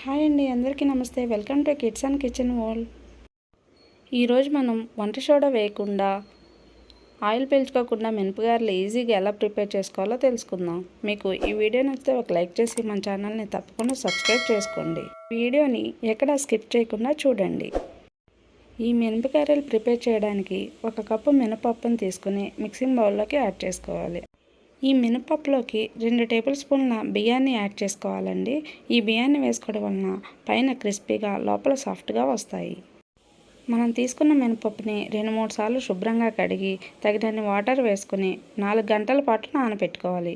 Hi అండి అందరికీ నమస్తే. Welcome to kids and kitchen wall ఈరోజు మనం వంట సోడా వేయకుండా ఆయిల్ పీల్చుకోకుండా మినపగారెలు ఈజీగా ఎలా ప్రిపేర్ చేసుకోవాలో తెలుసుకుందాం. మీకు ఈ వీడియో నచ్చితే ఒక లైక్ చేసి మన ఛానల్ని తప్పకుండా సబ్స్క్రైబ్ చేసుకోండి. వీడియోని ఎక్కడ స్కిప్ చేయకుండా చూడండి. ఈ మినపకాయలు ప్రిపేర్ చేయడానికి ఒక కప్పు మినపప్పును తీసుకుని మిక్సింగ్ బౌల్లోకి యాడ్ చేసుకోవాలి. ఈ మినపప్పులోకి రెండు టేబుల్ స్పూన్ల బియ్యాన్ని యాడ్ చేసుకోవాలండి. ఈ బియ్యాన్ని వేసుకోవడం వలన పైన క్రిస్పీగా లోపల సాఫ్ట్గా వస్తాయి. మనం తీసుకున్న మినపప్పుని రెండు మూడు సార్లు శుభ్రంగా కడిగి తగినన్ని వాటర్ వేసుకుని నాలుగు గంటల పాటు నానబెట్టుకోవాలి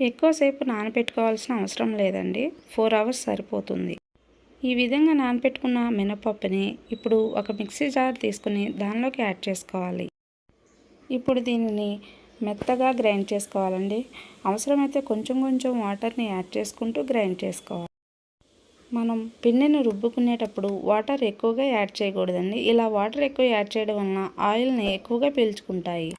ఎక్కువసేపు నానబెట్టుకోవాల్సిన అవసరం లేదండి. ఫోర్ అవర్స్ సరిపోతుంది. ఈ విధంగా నానబెట్టుకున్న మినపప్పుని ఇప్పుడు ఒక మిక్సీ జార్ తీసుకుని దానిలోకి యాడ్ చేసుకోవాలి. ఇప్పుడు దీనిని మెత్తగా గ్రైండ్ చేసుకోవాలండి. అవసరమైతే కొంచెం కొంచెం వాటర్ని యాడ్ చేసుకుంటూ గ్రైండ్ చేసుకోవాలి. మనం పిండిని రుబ్బుకునేటప్పుడు వాటర్ ఎక్కువగా యాడ్ చేయకూడదండి. ఇలా వాటర్ ఎక్కువ యాడ్ చేయడం వలన ఆయిల్ని ఎక్కువగా పీల్చుకుంటాయి.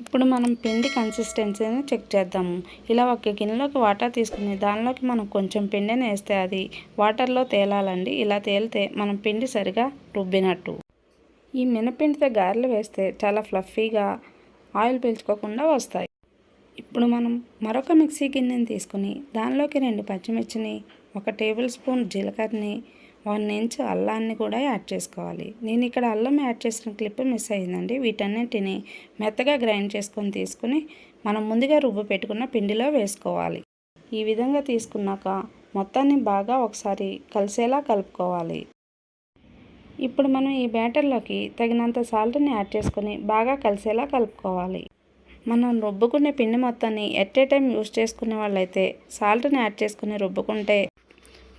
ఇప్పుడు మనం పిండి కన్సిస్టెన్సీని చెక్ చేద్దాము ఇలా ఒక గిన్నెలోకి వాటర్ తీసుకుని దానిలోకి మనం కొంచెం పిండిని వేస్తే అది వాటర్లో తేలాలండి. ఇలా తేలితే మనం పిండి సరిగా రుబ్బినట్టు. ఈ మినపిండితో గారెలు వేస్తే చాలా ఫ్లఫీగా ఆయిల్ పీల్చుకోకుండా వస్తాయి. ఇప్పుడు మనం మరొక మిక్సీ గిన్నెని తీసుకుని దానిలోకి రెండు పచ్చిమిర్చిని ఒక టేబుల్ స్పూన్ జీలకర్రని వన్ ఇంచ్ అల్లాన్ని కూడా యాడ్ చేసుకోవాలి. నేను ఇక్కడ అల్లం యాడ్ చేసిన క్లిప్ మిస్ అయిందండి. వీటన్నింటిని మెత్తగా గ్రైండ్ చేసుకొని తీసుకుని మనం ముందుగా రుబ్బు పెట్టుకున్న పిండిలో వేసుకోవాలి. ఈ విధంగా తీసుకున్నాక మొత్తాన్ని బాగా ఒకసారి కలిసేలా కలుపుకోవాలి. ఇప్పుడు మనం ఈ బ్యాటర్లోకి తగినంత సాల్ట్ని యాడ్ చేసుకొని బాగా కలిసేలా కలుపుకోవాలి. మనం రుబ్బుకునే పిండి మొత్తాన్ని ఎట్ ఏ టైం యూస్ చేసుకునే వాళ్ళైతే సాల్ట్ని యాడ్ చేసుకుని రుబ్బుకుంటే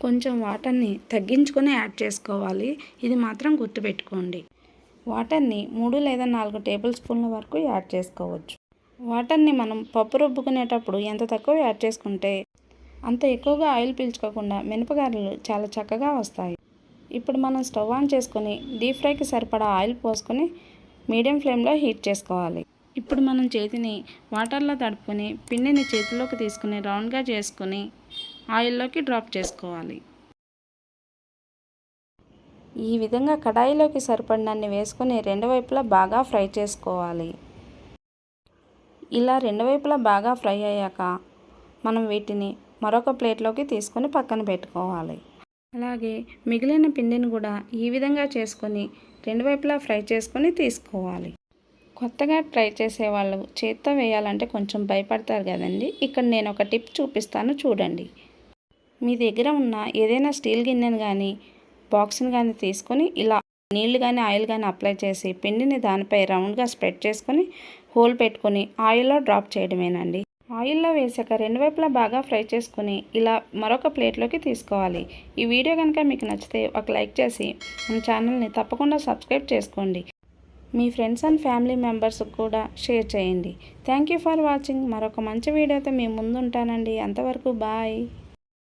కొంచెం వాటర్ని తగ్గించుకొని యాడ్ చేసుకోవాలి. ఇది మాత్రం గుర్తుపెట్టుకోండి. వాటర్ని మూడు లేదా నాలుగు టేబుల్ స్పూన్ల వరకు యాడ్ చేసుకోవచ్చు. వాటర్ని మనం పప్పు రుబ్బుకునేటప్పుడు ఎంత తక్కువ యాడ్ చేసుకుంటే అంత ఎక్కువగా ఆయిల్ పీల్చుకోకుండా మినపగారలు చాలా చక్కగా వస్తాయి. ఇప్పుడు మనం స్టవ్ ఆన్ చేసుకొని డీప్ ఫ్రైకి సరిపడా ఆయిల్ పోసుకొని మీడియం ఫ్లేమ్లో హీట్ చేసుకోవాలి. ఇప్పుడు మనం చేతిని వాటర్లో తడుపుకొని పిండిని చేతిలోకి తీసుకుని రౌండ్గా చేసుకొని ఆయిల్లోకి డ్రాప్ చేసుకోవాలి. ఈ విధంగా కడాయిలోకి సరిపడినన్ని వేసుకొని రెండు వైపులా బాగా ఫ్రై చేసుకోవాలి. ఇలా రెండు వైపులా బాగా ఫ్రై అయ్యాక మనం వీటిని మరొక ప్లేట్లోకి తీసుకొని పక్కన పెట్టుకోవాలి. అలాగే మిగిలిన పిండిని కూడా ఈ విధంగా చేసుకొని రెండు వైపులా ఫ్రై చేసుకొని తీసుకోవాలి. కొత్తగా ట్రై చేసే వాళ్ళు చేత్తో వేయాలంటే కొంచెం భయపడతారు కదండి. ఇక్కడ నేను ఒక టిప్ చూపిస్తాను చూడండి. మీ దగ్గర ఉన్న ఏదైనా స్టీల్ గిన్నెను కానీ బాక్స్ని కానీ తీసుకొని ఇలా నీళ్ళు కానీ ఆయిల్ కానీ అప్లై చేసి పిండిని దానిపై రౌండ్గా స్ప్రెడ్ చేసుకొని హోల్ పెట్టుకొని ఆయిల్లో డ్రాప్ చేయడమేనండి. ఆయిల్లో వేసాక రెండు వైపులా బాగా ఫ్రై చేసుకుని ఇలా మరొక ప్లేట్లోకి తీసుకోవాలి. ఈ వీడియో కనుక మీకు నచ్చితే ఒక లైక్ చేసి మన ఛానల్ని తప్పకుండా సబ్స్క్రైబ్ చేసుకోండి. మీ ఫ్రెండ్స్ అండ్ ఫ్యామిలీ మెంబర్స్కి కూడా షేర్ చేయండి. Thank you for watching. మరొక మంచి వీడియోతో మీ ముందు ఉంటానండి అంతవరకు బాయ్.